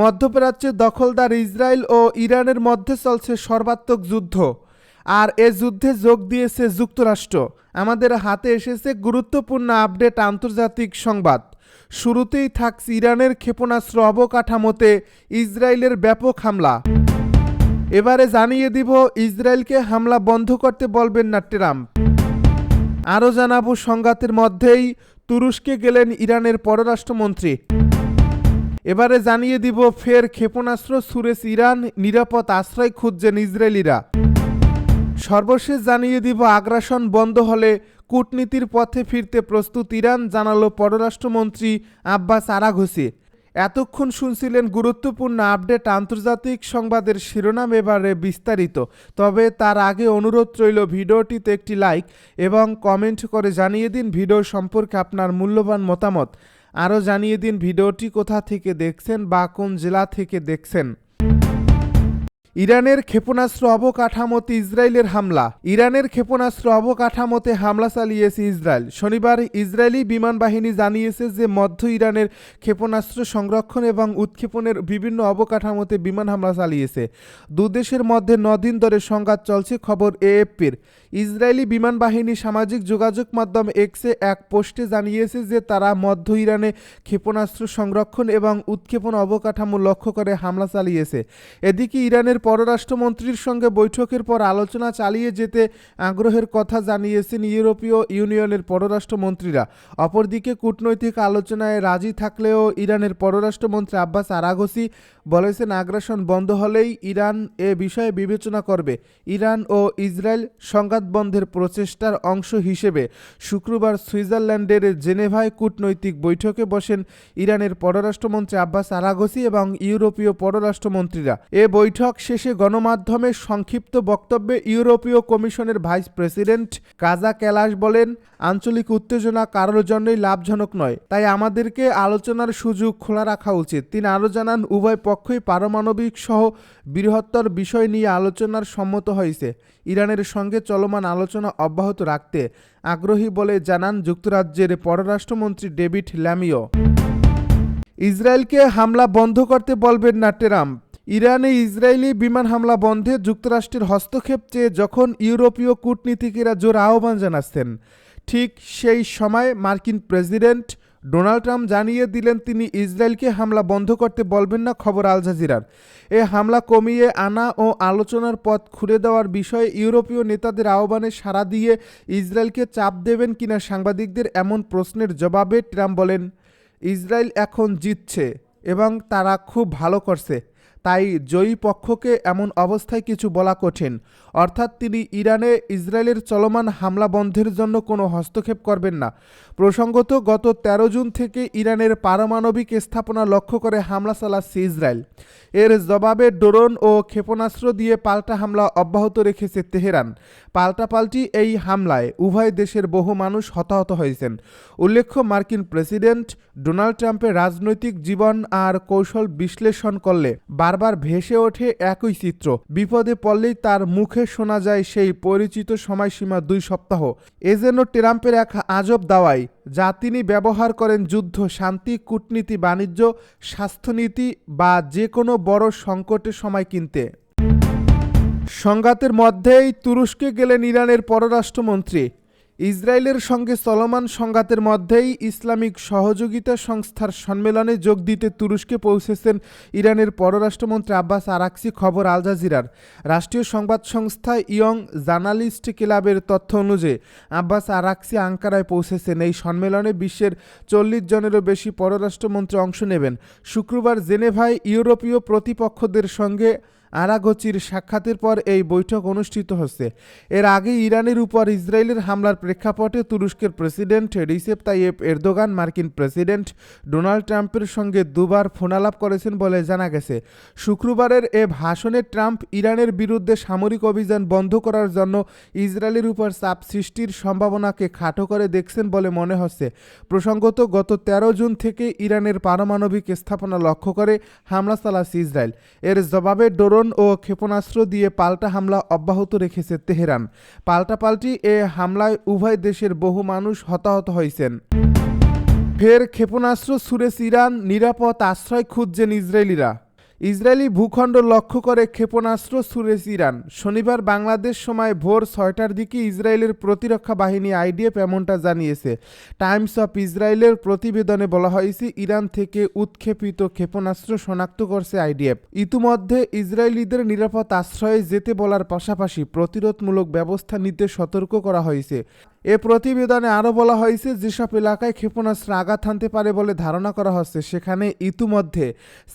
মধ্যপ্রাচ্যে দখলদার ইসরায়েল ও ইরানের মধ্যে চলছে সর্বাত্মক যুদ্ধ। আর এ যুদ্ধে যোগ দিয়েছে যুক্তরাষ্ট্র। আমাদের হাতে এসেছে গুরুত্বপূর্ণ আপডেট আন্তর্জাতিক সংবাদ। শুরুতেই থাকছে ইরানের ক্ষেপণাস্ত্র অবকাঠামোতে ইসরায়েলের ব্যাপক হামলা। এবারে জানিয়ে দিব, ইসরায়েলকে হামলা বন্ধ করতে বলবেন না ট্রাম্প। আরও জানাব সংঘাতের মধ্যেই তুরস্কে গেলেন ইরানের পররাষ্ট্রমন্ত্রী। এবারে জানিয়ে দিব ফের ক্ষেপণাস্ত্র সুরেশ ইরান নিরাপদ আশ্রয় খুঁজছেন ইসরায়েলিরা। সর্বশেষ জানিয়ে দিব আগ্রাসন বন্ধ হলে কূটনীতির পথে ফিরতে প্রস্তুত ইরান, জানালো পররাষ্ট্রমন্ত্রী আব্বাস আরাঘসি এতক্ষণ শুনছিলেন গুরুত্বপূর্ণ আপডেট আন্তর্জাতিক সংবাদের শিরোনাম এবারে বিস্তারিত। তবে তার আগে অনুরোধ রইল ভিডিওটিতে একটি লাইক এবং কমেন্ট করে জানিয়ে দিন ভিডিও সম্পর্কে আপনার মূল্যবান মতামত। আরও জানিয়ে দিন ভিডিওটি কোথা থেকে দেখছেন বা কোন জেলা থেকে দেখছেন। ইরানের ক্ষেপণাস্ত্র অবকাঠামোতে ইসরায়েলের হামলা। ইরানের ক্ষেপণাস্ত্র অবকাঠামোতে হামলা চালিয়েছে ইসরায়েল। শনিবার ইসরায়েলি বিমান বাহিনী জানিয়েছে যে মধ্য ইরানের ক্ষেপণাস্ত্র সংরক্ষণ এবং উৎক্ষেপণের বিভিন্ন অবকাঠামোতে বিমান হামলা চালিয়েছে। দুদেশের মধ্যে নদিন ধরে সংঘাত চলছে, খবর এএফপির। ইসরায়েলি বিমান বাহিনী সামাজিক যোগাযোগ মাধ্যম এক্সে এক পোস্টে জানিয়েছে যে তারা মধ্য ইরানে ক্ষেপণাস্ত্র সংরক্ষণ এবং উৎক্ষেপণ অবকাঠামো লক্ষ্য করে হামলা চালিয়েছে। এদিকে ইরানের পররাষ্ট্রমন্ত্রীর সঙ্গে বৈঠকের পর আলোচনা চালিয়ে যেতে আগ্রহের কথা জানিয়েছেন ইউরোপীয় ইউনিয়নের পররাষ্ট্রমন্ত্রীরা। অপরদিকে কূটনৈতিক আলোচনায় রাজি থাকলেও ইরানের পররাষ্ট্রমন্ত্রী আব্বাস আরাগসি বলেছেন, আগ্রাসন বন্ধ হলেই ইরান এ বিষয়ে বিবেচনা করবে। ইরান ও ইসরায়েল সংঘাত বন্ধের প্রচেষ্টার অংশ হিসেবে শুক্রবার সুইজারল্যান্ডের জেনেভায় কূটনৈতিক বৈঠকে বসেন ইরানের পররাষ্ট্রমন্ত্রী আব্বাস আরাগসি এবং ইউরোপীয় পররাষ্ট্রমন্ত্রীরা। এ বৈঠক শেষে গণমাধ্যমের সংক্ষিপ্ত বক্তব্যে ইউরোপীয় কমিশনের ভাইস প্রেসিডেন্ট কাজা ক্যালাস বলেন আঞ্চলিক উত্তেজনা কারোর জন্যই লাভজনক নয়। তাই আমাদেরকে আলোচনার সুযোগ খোলা রাখা উচিত। তিনি আরও জানান, উভয় পক্ষই পারমাণবিক সহ বৃহত্তর বিষয় নিয়ে আলোচনার সম্মত হয়েছে। ইরানের সঙ্গে চলমান আলোচনা অব্যাহত রাখতে আগ্রহী বলে জানান যুক্তরাজ্যের পররাষ্ট্রমন্ত্রী ডেভিড ল্যামিও। ইসরায়েলকে হামলা বন্ধ করতে বলবেন না ট্রাম্প। ইরানে ইসরায়েলি বিমান হামলা বন্ধে যুক্তরাষ্ট্রের হস্তক্ষেপ চেয়ে যখন ইউরোপীয় কূটনীতিকেরা জোর আহ্বান জানাচ্ছেন ঠিক সেই সময় মার্কিন প্রেসিডেন্ট ডোনাল্ড ট্রাম্প জানিয়ে দিলেন তিনি ইসরায়েলকে হামলা বন্ধ করতে বলবেন না খবর আল জাজিরার। এ হামলা কমিয়ে আনা ও আলোচনার পথ খুলে দেওয়ার বিষয়ে ইউরোপীয় নেতাদের আহ্বানে সাড়া দিয়ে ইসরায়েলকে চাপ দেবেন কিনা সাংবাদিকদের এমন প্রশ্নের জবাবে ট্রাম্প বলেন, ইসরায়েল এখন জিতছে এবং তারা খুব ভালো করছে। তাই জয়ী পক্ষকে এমন অবস্থায় কিছু বলা কঠিন। অর্থাৎ তিনি ইরানে ইসরায়েলের চলমান হামলা বন্ধের জন্য কোনো হস্তক্ষেপ করবেন না। প্রসঙ্গত, গত ১৩ জুন থেকে ইরানের পারমাণবিক স্থাপনা লক্ষ্য করে হামলা চালাচ্ছে ইসরায়েল। এর জবাবে ড্রোন ও ক্ষেপণাস্ত্র দিয়ে পাল্টা হামলা অব্যাহত রেখেছে তেহরান। পাল্টাপাল্টি এই হামলায় উভয় দেশের বহু মানুষ হতাহত হয়েছেন। উল্লেখ্য, মার্কিন প্রেসিডেন্ট ডোনাল্ড ট্রাম্পের রাজনৈতিক জীবন আর কৌশল বিশ্লেষণ করলে বারবার ভেসে ওঠে একই চিত্র। বিপদে পড়লেই তার মুখে শোনা যায় সেই পরিচিত সময়সীমা দুই সপ্তাহ। এ যেন ট্রাম্পের এক আজব দাওয়াই, যা তিনি ব্যবহার করেন যুদ্ধ, শান্তি, কূটনীতি, বাণিজ্য, স্বাস্থ্যনীতি বা যে কোনো বড় সংকটের সময় কিনতে। সংঘাতের মধ্যেই তুরস্কে গেলেন ইরানের পররাষ্ট্রমন্ত্রী। ইসরায়েলের সঙ্গে চলমান সংঘাতের মধ্যেই ইসলামিক সহযোগিতা সংস্থার সম্মেলনে যোগ দিতে তুরস্কে পৌঁছেছেন ইরানের পররাষ্ট্রমন্ত্রী আব্বাস আরাকসি, খবর আল জাজিরার। রাষ্ট্রীয় সংবাদ সংস্থা ইয়ং জার্নালিস্ট ক্লাবের তথ্য অনুযায়ী আব্বাস আরাকসি আঙ্কারায় পৌঁছেছেন। এই সম্মেলনে বিশ্বের চল্লিশ জনেরও বেশি পররাষ্ট্রমন্ত্রী অংশ নেবেন। শুক্রবার জেনেভায় ইউরোপীয় প্রতিপক্ষদের সঙ্গে আরাগচির সাক্ষাতের পর এই বৈঠক অনুষ্ঠিত হচ্ছে। এর আগে ইরানের উপর ইসরায়েলের হামলার প্রেক্ষাপটে তুরস্কের প্রেসিডেন্ট রিসেপ তাইয়েব এরদোগান, মার্কিন প্রেসিডেন্ট ডোনাল্ড ট্রাম্পের সঙ্গে দুবার ফোনালাপ করেছেন বলে জানা গেছে। শুক্রবারের এ ভাষণে ট্রাম্প ইরানের বিরুদ্ধে সামরিক অভিযান বন্ধ করার জন্য ইসরায়েলের উপর চাপ সৃষ্টির সম্ভাবনাকে খাটো করে দেখছেন বলে মনে হচ্ছে। প্রসঙ্গত, গত ১৩ জুন থেকে ইরানের পারমাণবিক স্থাপনা লক্ষ্য করে হামলা চালাচ্ছে ইসরায়েল। এর জবাবে ডোরন ড্রোন ও ক্ষেপণাস্ত্র দিয়ে পাল্টা হামলা অব্যাহত রেখেছে তেহরান। পাল্টাপাল্টি এ হামলায় উভয় দেশের বহু মানুষ হতাহত হয়েছেন। ফের ক্ষেপণাস্ত্র সুরেশ ইরান নিরাপদ আশ্রয় খুঁজছেন ইসরায়েলিরা। ইসরায়েলি ভূখণ্ড লক্ষ্য করে ক্ষেপণাস্ত্র ছুড়েছে ইরান। শনিবার বাংলাদেশ সময় ভোর ছয়টার দিকে ইসরায়েলের প্রতিরক্ষা বাহিনী আইডিএফ এমনটা জানিয়েছে। টাইমস অফ ইসরায়েলের প্রতিবেদনে বলা হয়েছে, ইরান থেকে উৎক্ষেপিত ক্ষেপণাস্ত্র শনাক্ত করছে আইডিএফ। ইতিমধ্যে ইসরায়েলিদের নিরাপদ আশ্রয়ে যেতে বলার পাশাপাশি প্রতিরোধমূলক ব্যবস্থা নিতে সতর্ক করা হয়েছে। এ প্রতিবেদনে আরও বলা হয়েছে, যেসব এলাকায় ক্ষেপণাস্ত্র আঘাত হানতে পারে বলে ধারণা করা হচ্ছে, সেখানে ইতিমধ্যে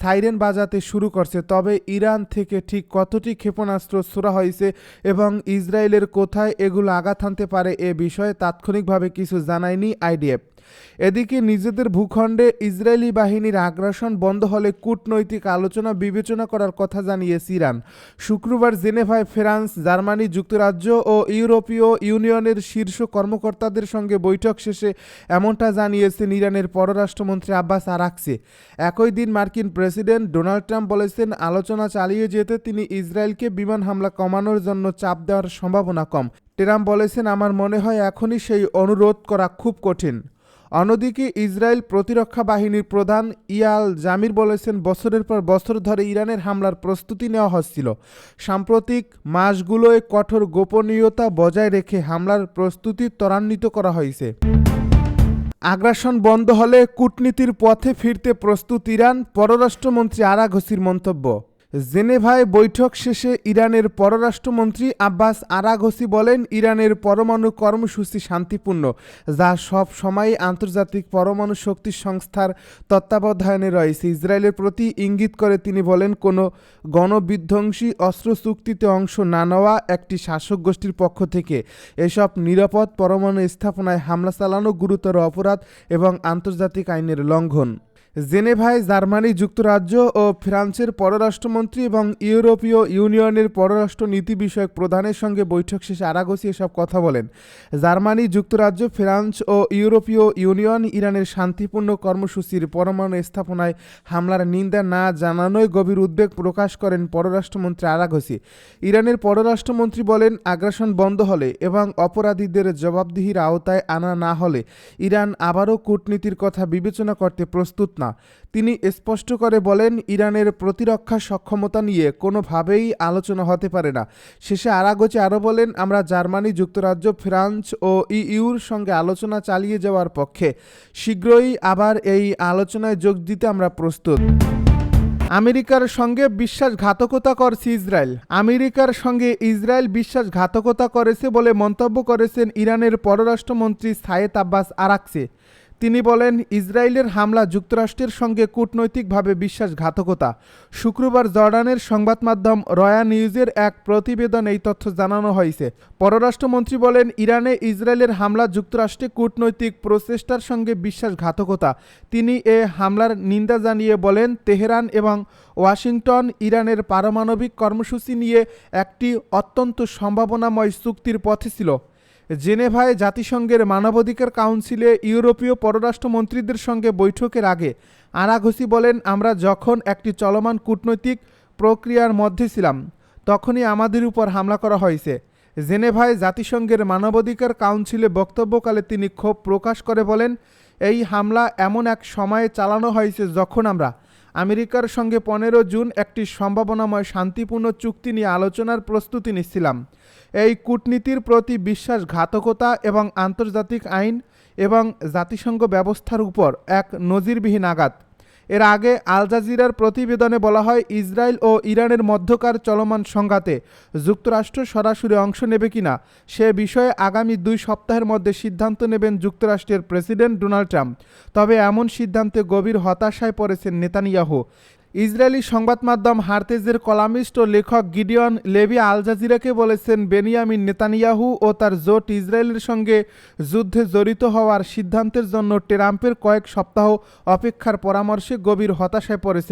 সাইরেন বাজাতে শুরু করছে। তবে ইরান থেকে ঠিক কতটি ক্ষেপণাস্ত্র ছোড়া হয়েছে এবং ইসরায়েলের কোথায় এগুলো আঘাত হানতে পারে এ বিষয়ে তাৎক্ষণিকভাবে কিছু জানায়নি আইডিএফ। এদিকে নিজেদের ভূখণ্ডে ইসরায়েলি বাহিনীর আগ্রাসন বন্ধ হলে কূটনৈতিক আলোচনা, বিবেচনা করার কথা জানিয়েছে ইরান। শুক্রবার জেনেভায় ফ্রান্স, জার্মানি যুক্তরাজ্য ও ইউরোপীয় ইউনিয়নের শীর্ষ কর্মকর্তাদের সঙ্গে বৈঠক শেষে এমনটা জানিয়েছেন ইরানের পররাষ্ট্রমন্ত্রী আব্বাস আরাকসি। একই দিন মার্কিন প্রেসিডেন্ট ডোনাল্ড ট্রাম্প বলেছেন, আলোচনা চালিয়ে যেতে তিনি ইসরায়েলকে বিমান হামলা কমানোর জন্য চাপ দেওয়ার সম্ভাবনা কম। টেরাম বলেছেন, আমার মনে হয় এখনই সেই অনুরোধ করা খুব কঠিন। অন্যদিকে ইসরায়েল প্রতিরক্ষা বাহিনীর প্রধান ইয়াল জামির বলেছেন, বছরের পর বছর ধরে ইরানের হামলার প্রস্তুতি নেওয়া হচ্ছিল। সাম্প্রতিক মাসগুলোয় কঠোর গোপনীয়তা বজায় রেখে হামলার প্রস্তুতি ত্বরান্বিত করা হয়েছে। আগ্রাসন বন্ধ হলে কূটনীতির পথে ফিরতে প্রস্তুত ইরান। পররাষ্ট্রমন্ত্রী আরা আরাঘসির মন্তব্য। জেনেভায় বৈঠক শেষে ইরানের পররাষ্ট্রমন্ত্রী আব্বাস আরাঘসি বলেন, ইরানের পরমাণু কর্মসূচি শান্তিপূর্ণ, যা সব সময় আন্তর্জাতিক পরমাণু শক্তি সংস্থার তত্ত্বাবধানে রয়েছে। ইসরায়েলের প্রতি ইঙ্গিত করে তিনি বলেন, কোনো গণবিধ্বংসী অস্ত্র চুক্তিতে অংশ না নেওয়া একটি শাসক গোষ্ঠীর পক্ষ থেকে এসব নিরাপদ পরমাণু স্থাপনায় হামলা চালানো গুরুতর অপরাধ এবং আন্তর্জাতিক আইনের লঙ্ঘন। জেনেভায় জার্মানি যুক্তরাজ্য ও ফ্রান্সের পররাষ্ট্রমন্ত্রী এবং ইউরোপীয় ইউনিয়নের পররাষ্ট্র নীতি বিষয়ক প্রধানের সঙ্গে বৈঠক শেষে আরাগসি এসব কথা বলেন। জার্মানি, যুক্তরাজ্য, ফ্রান্স ও ইউরোপীয় ইউনিয়ন ইরানের শান্তিপূর্ণ কর্মসূচির পরমাণু স্থাপনায় হামলার নিন্দা না জানানোয় গভীর উদ্বেগ প্রকাশ করেন পররাষ্ট্রমন্ত্রী আরাগসি। ইরানের পররাষ্ট্রমন্ত্রী বলেন, আগ্রাসন বন্ধ হলে এবং অপরাধীদের জবাবদিহির আওতায় আনা না হলে ইরান আবারও কূটনীতির কথা বিবেচনা করতে প্রস্তুত না। তিনি স্পষ্ট করে বলেন, ইরানের প্রতিরক্ষা সক্ষমতা নিয়ে কোনোভাবেই আলোচনা হতে পারে না। শেষে আরাগোচে আরও বলেন, আমরা জার্মানি, যুক্তরাজ্য, ফ্রান্স ও ইইউর সঙ্গে আলোচনা চালিয়ে যাওয়ার পক্ষে শীঘ্রই আবার এই আলোচনায় যোগ দিতে আমরা প্রস্তুত। আমেরিকার সঙ্গে বিশ্বাসঘাতকতা করছে ইসরায়েল। আমেরিকার সঙ্গে ইসরায়েল বিশ্বাসঘাতকতা করেছে বলে মন্তব্য করেছেন ইরানের পররাষ্ট্রমন্ত্রী সায়েদ আব্বাস আরাকসে। তিনি বলেন, ইসরায়েলের হামলা যুক্তরাষ্ট্রের সঙ্গে কূটনৈতিকভাবে বিশ্বাসঘাতকতা। শুক্রবার জর্ডানের সংবাদ মাধ্যম রয়া নিউজের এক প্রতিবেদন এই তথ্য জানানো হয়েছে। পররাষ্ট্রমন্ত্রী বলেন, ইরানে ইসরায়েলের হামলা যুক্তরাষ্ট্রে কূটনৈতিক প্রচেষ্টার সঙ্গে বিশ্বাসঘাতকতা। তিনি এ হামলার নিন্দা জানিয়ে বলেন, তেহরান এবং ওয়াশিংটন ইরানের পারমাণবিক কর্মসূচি নিয়ে একটি অত্যন্ত সম্ভাবনাময় চুক্তির পথে ছিল। জেনেভায় জাতিসংঘের মানবাধিকার কাউন্সিলে ইউরোপীয় পররাষ্ট্রমন্ত্রীদের সঙ্গে বৈঠকের আগে আরাঘসি বলেন, আমরা যখন একটি চলমান কূটনৈতিক প্রক্রিয়ার মধ্যে ছিলাম, তখনই আমাদের উপর হামলা করা হয়েছে। জেনেভায় জাতিসংঘের মানবাধিকার কাউন্সিলে বক্তব্যকালে তিনি ক্ষোভ প্রকাশ করে বলেন, এই হামলা এমন এক সময়ে চালানো হয়েছে যখন আমরা আমেরিকার সঙ্গে পনেরো জুন একটি সম্ভাবনাময় শান্তিপূর্ণ চুক্তি নিয়ে আলোচনার প্রস্তুতি নিচ্ছিলাম। এই কূটনীতির প্রতি বিশ্বাসঘাতকতা এবং আন্তর্জাতিক আইন এবং জাতিসংঘ ব্যবস্থার উপর এক নজিরবিহীন আঘাত এর আগে আল জাজিরার প্রতিবেদনে বলা হয়, ইসরায়েল ও ইরানের মধ্যকার চলমান সংঘাতে যুক্তরাষ্ট্র সরাসরি অংশ নেবে কিনা সে বিষয়ে আগামী দুই সপ্তাহের মধ্যে সিদ্ধান্ত নেবেন যুক্তরাষ্ট্রের প্রেসিডেন্ট ডোনাল্ড ট্রাম্প। তবে এমন সিদ্ধান্তে গভীর হতাশায় পড়েছেন নেতানিয়াহু। ইসরায়েলি সংবাদ মাধ্যম হার্তেজের কলামিস্ট ও লেখক গিডিয়ন লেভি আল জাজিরাকে বলেছেন, বেনিয়ামিন নেতানিয়াহু ও তার জোট ইসরায়েলের সঙ্গে যুদ্ধে জড়িত হওয়ার সিদ্ধান্তের জন্য ট্রাম্পের কয়েক সপ্তাহ অপেক্ষার পরামর্শে গভীর হতাশায় পড়েছে।